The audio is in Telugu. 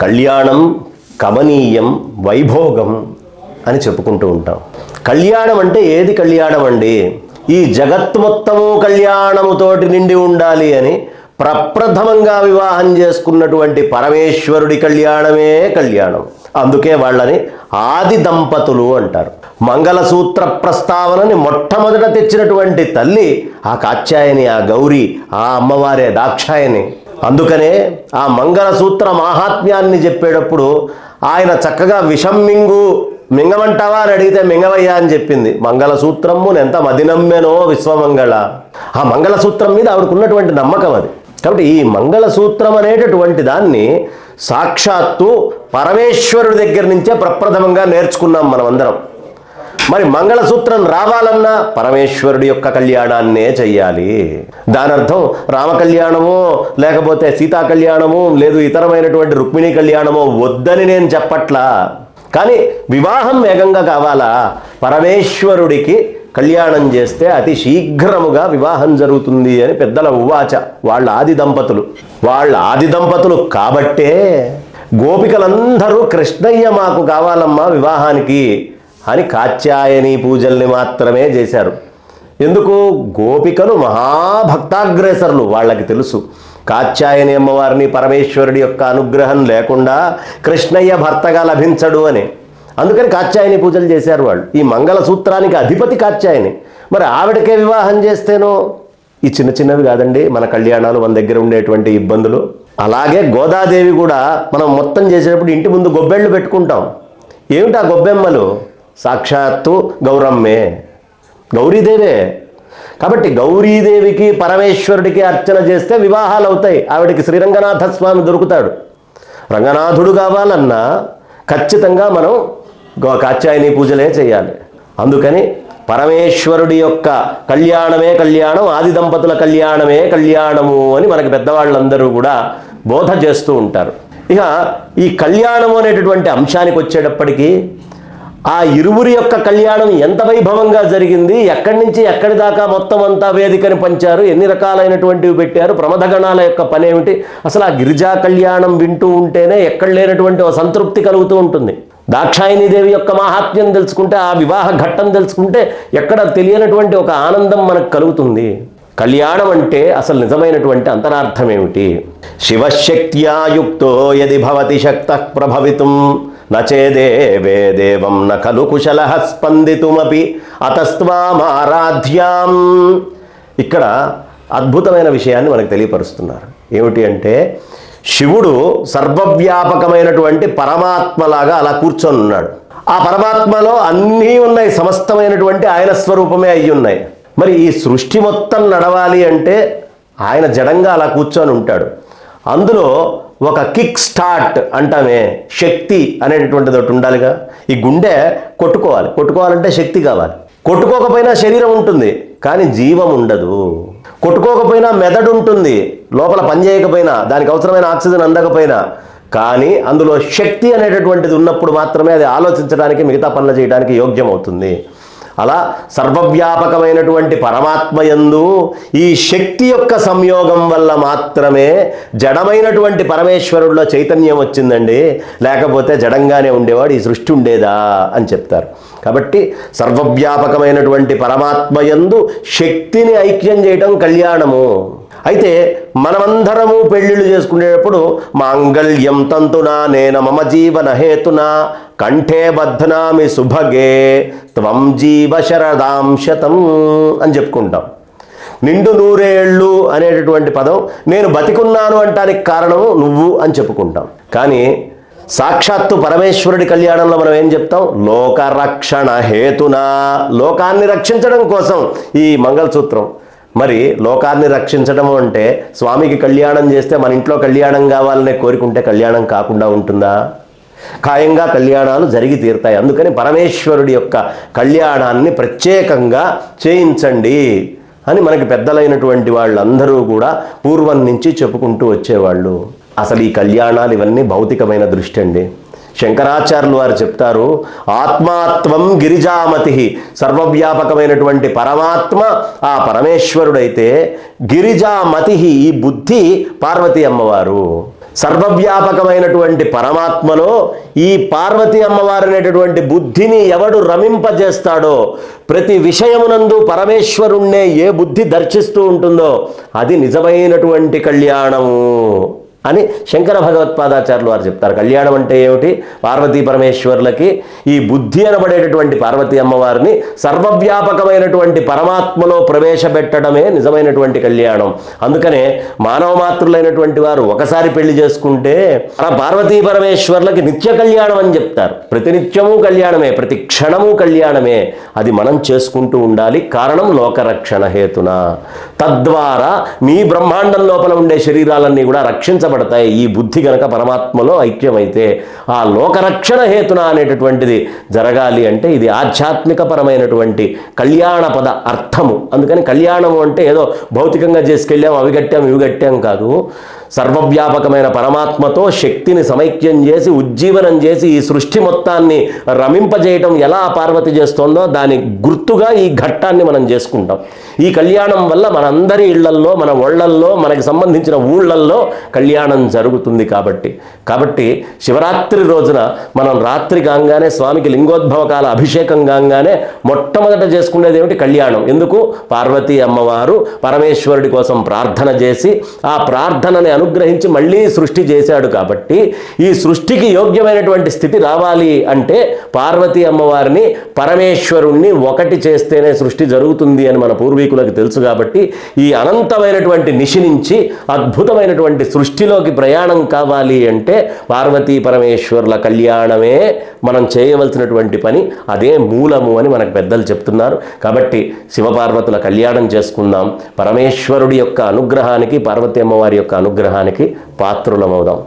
కళ్యాణం కమనీయం వైభోగం అని చెప్పుకుంటూ ఉంటాం. కళ్యాణం అంటే ఏది కళ్యాణం అండి? ఈ జగత్ మొత్తము కళ్యాణముతోటి నిండి ఉండాలి అని ప్రప్రథమంగా వివాహం చేసుకున్నటువంటి పరమేశ్వరుడి కళ్యాణమే కళ్యాణం. అందుకే వాళ్ళని ఆది దంపతులు అంటారు. మంగళసూత్ర ప్రస్తావనని మొట్టమొదట తెచ్చినటువంటి తల్లి ఆ కాత్యాయని ఆ గౌరీ ఆ అమ్మవారే దాక్షాయని. అందుకనే ఆ మంగళసూత్ర మాహాత్మ్యాన్ని చెప్పేటప్పుడు ఆయన చక్కగా విషం మింగు మింగమంటావా అని అడిగితే మింగవయ్యా అని చెప్పింది. మంగళసూత్రము ఎంత మదినమ్మెనో విశ్వమంగళ. ఆ మంగళసూత్రం మీద ఆవిడకున్నటువంటి నమ్మకం అది. కాబట్టి ఈ మంగళసూత్రం అనేటటువంటి దాన్ని సాక్షాత్తు పరమేశ్వరుడి దగ్గర నుంచే ప్రప్రథమంగా నేర్చుకున్నాం మనమందరం. మరి మంగళసూత్రం రావాలన్నా పరమేశ్వరుడి యొక్క కళ్యాణాన్నే చెయ్యాలి. దానర్థం అర్థం రామ కళ్యాణమో లేకపోతే సీతా కళ్యాణము లేదు ఇతరమైనటువంటి రుక్మిణి కళ్యాణమో వద్దని నేను చెప్పట్లా. కానీ వివాహం వేగంగా కావాలా? పరమేశ్వరుడికి కళ్యాణం చేస్తే అతి శీఘ్రముగా వివాహం జరుగుతుంది అని పెద్దల ఉవాచ వాళ్ళ ఆది దంపతులు. వాళ్ళ ఆది దంపతులు కాబట్టే గోపికలందరూ కృష్ణయ్య మాకు కావాలమ్మా వివాహానికి. అని కాత్యాయని పూజల్ని మాత్రమే చేశారు. ఎందుకు? గోపికలు మహాభక్తాగ్రేసరులు వాళ్ళకి తెలుసు. కాత్యాయని అమ్మవారిని పరమేశ్వరుడి యొక్క అనుగ్రహం లేకుండా కృష్ణయ్య భర్తగా లభించడు అని. అందుకని కాత్యాయని పూజలు చేశారు వాళ్ళు. ఈ మంగళసూత్రానికి అధిపతి కాత్యాయని. మరి ఆవిడకే వివాహం చేస్తేనో? ఈ చిన్న చిన్నవి కాదండి. మన కళ్యాణాలు మన దగ్గర ఉండేటువంటి ఇబ్బందులు. అలాగే గోదాదేవి కూడా మనం మొత్తం చేసేటప్పుడు ఇంటి ముందు గొబ్బెళ్ళు పెట్టుకుంటాం. ఏమిటా గొబ్బెమ్మలు? సాక్షాత్తు గౌరమ్మే. గౌరీదేవే. కాబట్టి గౌరీదేవికి పరమేశ్వరుడికి అర్చన చేస్తే వివాహాలు అవుతాయి ఆవిడకి శ్రీరంగనాథ స్వామి దొరుకుతాడు. రంగనాథుడు కావాలన్నా ఖచ్చితంగా మనం గో- కాత్యాయని పూజలే చేయాలి. అందుకని పరమేశ్వరుడి యొక్క కళ్యాణమే కళ్యాణం ఆది దంపతుల కళ్యాణమే కళ్యాణము అని మనకి పెద్దవాళ్ళందరూ కూడా బోధ చేస్తూ ఉంటారు. ఇక ఈ కళ్యాణము అనేటటువంటి అంశానికి వచ్చేటప్పటికీ ఆ ఇరువురి యొక్క కళ్యాణం ఎంత వైభవంగా జరిగింది ఎక్కడి నుంచి ఎక్కడి దాకా మొత్తం అంతా వేదికని పంచారు ఎన్ని రకాలైనటువంటివి పెట్టారు ప్రమదగణాల యొక్క పని ఏమిటి? అసలు ఆ గిరిజా కళ్యాణం వింటూ ఉంటేనే ఎక్కడ లేనటువంటి ఒక సంతృప్తి కలుగుతూ ఉంటుంది. దాక్షాయిని దేవి యొక్క మహాత్మ్యం తెలుసుకుంటే ఆ వివాహ ఘట్టం తెలుసుకుంటే ఎక్కడ తెలియనటువంటి ఒక ఆనందం మనకు కలుగుతుంది. కళ్యాణం అంటే అసలు నిజమైనటువంటి అంతరార్థం ఏమిటి? శివశక్త్యాయుక్తో యది భవతి శక్త ప్రభవితం. నచేదేవే దేవం న ఖలు కుశల స్పందితుమపి అతస్వామారాధ్యాం ఇక్కడ అద్భుతమైన విషయాన్ని మనకు తెలియపరుస్తున్నారు. ఏమిటి అంటే శివుడు సర్వవ్యాపకమైనటువంటి పరమాత్మలాగా అలా కూర్చొని ఉన్నాడు. ఆ పరమాత్మలో అన్నీ ఉన్నాయి సమస్తమైనటువంటి ఆయన స్వరూపమే అయి ఉన్నాయి. మరి ఈ సృష్టి మొత్తం నడవాలి అంటే ఆయన జడంగా అలా కూర్చొని ఉంటాడు. అందులో ఒక కిక్ స్టార్ట్ అంటామే శక్తి అనేటటువంటిది ఒకటి ఉండాలిగా. ఈ గుండె కొట్టుకోవాలి. కొట్టుకోవాలంటే శక్తి కావాలి. కొట్టుకోకపోయినా శరీరం ఉంటుంది కానీ జీవం ఉండదు. కొట్టుకోకపోయినా మెదడు ఉంటుంది లోపల పనిచేయకపోయినా దానికి అవసరమైన ఆక్సిజన్ అందకపోయినా కానీ అందులో శక్తి అనేటటువంటిది ఉన్నప్పుడు మాత్రమే అది ఆలోచించడానికి మిగతా పనులు చేయడానికి యోగ్యం అవుతుంది అలా సర్వవ్యాపకమైనటువంటి పరమాత్మయందు ఈ శక్తి యొక్క సంయోగం వల్ల మాత్రమే జడమైనటువంటి పరమేశ్వరుడిలో చైతన్యం వచ్చిందండి. లేకపోతే జడంగానే ఉండేవాడు ఈ సృష్టి ఉండేదా అని చెప్తారు. కాబట్టి సర్వవ్యాపకమైనటువంటి పరమాత్మయందు శక్తిని ఐక్యం చేయటం కళ్యాణము. అయితే మనమందరము పెళ్ళిళ్ళు చేసుకునేటప్పుడు మాంగళ్యం తంతునా నేన మమ జీవన హేతున కంఠే బధ్నామి సుభగే త్వం జీవ శరదాం శతం అని చెప్పుకుంటాం. నిండు నూరేళ్ళు అనేటటువంటి పదం నేను బతికున్నాను అంటానికి కారణము నువ్వు అని చెప్పుకుంటాం. కానీ సాక్షాత్తు పరమేశ్వరుడి కళ్యాణంలో మనం ఏం చెప్తాం? లోకరక్షణ హేతునా. లోకాన్ని రక్షించడం కోసం ఈ మంగళసూత్రం. మరి లోకాన్ని రక్షించడం అంటే స్వామికి కళ్యాణం చేస్తే మన ఇంట్లో కళ్యాణం కావాలనే కోరికుంటే కళ్యాణం కాకుండా ఉంటుందా? ఖాయంగా కళ్యాణాలు జరిగి తీరుతాయి. అందుకని పరమేశ్వరుడి యొక్క కళ్యాణాన్ని ప్రత్యేకంగా చేయించండి అని మనకి పెద్దలైనటువంటి వాళ్ళందరూ కూడా పూర్వం నుంచి చెప్పుకుంటూ వచ్చేవాళ్ళు. అసలు ఈ కళ్యాణాలు ఇవన్నీ భౌతికమైన దృష్టి అండి. శంకరాచార్యులు వారు చెప్తారు ఆత్మాత్వం గిరిజామతి. సర్వవ్యాపకమైనటువంటి పరమాత్మ ఆ పరమేశ్వరుడైతే గిరిజామతి ఈ బుద్ధి పార్వతీ అమ్మవారు. సర్వవ్యాపకమైనటువంటి పరమాత్మలో ఈ పార్వతీ అమ్మవారు అనేటటువంటి బుద్ధిని ఎవడు రమింపజేస్తాడో ప్రతి విషయమునందు పరమేశ్వరుణ్ణే ఏ బుద్ధి దర్శిస్తూ ఉంటుందో అది నిజమైనటువంటి కళ్యాణము. అని శంకర భగవత్పాదాచార్యులు వారు చెప్తారు. కళ్యాణం అంటే ఏమిటి? పార్వతీ పరమేశ్వరులకి ఈ బుద్ధి అనబడేటటువంటి పార్వతీ అమ్మవారిని సర్వవ్యాపకమైనటువంటి పరమాత్మలో ప్రవేశపెట్టడమే నిజమైనటువంటి కళ్యాణం. అందుకనే మానవ మాతృలైనటువంటి వారు ఒకసారి పెళ్ళి చేసుకుంటే పార్వతీ పరమేశ్వర్లకి నిత్య కళ్యాణం అని చెప్తారు. ప్రతినిత్యము కళ్యాణమే ప్రతి క్షణము కళ్యాణమే. అది మనం చేసుకుంటూ ఉండాలి. కారణం లోకరక్షణ హేతున. తద్వారా మీ బ్రహ్మాండం లోపల ఉండే శరీరాలన్నీ కూడా రక్షించబడతాయి ఈ బుద్ధి గనక పరమాత్మలో ఐక్యమైతే ఆ లోకరక్షణ హేతున అనేటటువంటిది జరగాలి అంటే ఇది ఆధ్యాత్మిక పరమైనటువంటి కళ్యాణ పద అర్థము. అందుకని కళ్యాణము అంటే ఏదో భౌతికంగా చేసుకెళ్ళాం అవి కట్టాం ఇవి కట్టాం కాదు. సర్వవ్యాపకమైన పరమాత్మతో శక్తిని సమైక్యం చేసి ఉజ్జీవనం చేసి ఈ సృష్టి మొత్తాన్ని రమింపజేయటం ఎలా పార్వతి చేస్తోందో దాని గుర్తుగా ఈ ఘట్టాన్ని మనం చేసుకుంటాం. ఈ కళ్యాణం వల్ల మనందరి ఇళ్ళల్లో మన ఒళ్ళల్లో మనకి సంబంధించిన ఊళ్ళల్లో కళ్యాణం జరుగుతుంది కాబట్టి. కాబట్టి శివరాత్రి రోజున మనం రాత్రి కాగానే స్వామికి లింగోద్భవ కాల అభిషేకం కాగానే మొట్టమొదట చేసుకునేది ఏమిటి? కళ్యాణం. ఎందుకు? పార్వతీ అమ్మవారు పరమేశ్వరుడి కోసం ప్రార్థన చేసి ఆ ప్రార్థనని అనుగ్రహించి మళ్ళీ సృష్టి చేశాడు కాబట్టి ఈ సృష్టికి యోగ్యమైనటువంటి స్థితి రావాలి అంటే పార్వతీ అమ్మవారిని పరమేశ్వరుణ్ణి ఒకటి చేస్తేనే సృష్టి జరుగుతుంది అని మన పూర్వీకులకు తెలుసు కాబట్టి ఈ అనంతమైనటువంటి నిశి నుంచి అద్భుతమైనటువంటి సృష్టిలోకి ప్రయాణం కావాలి అంటే పార్వతీ పరమేశ్వరుల కళ్యాణమే మనం చేయవలసినటువంటి పని. అదే మూలము అని మనకు పెద్దలు చెప్తున్నారు. కాబట్టి శివపార్వతుల కళ్యాణం చేసుకుందాం. పరమేశ్వరుడి యొక్క అనుగ్రహానికి పార్వతీ అమ్మవారి యొక్క అనుగ్రహం అనుగ్రహానికి పాత్రులమవుదాం.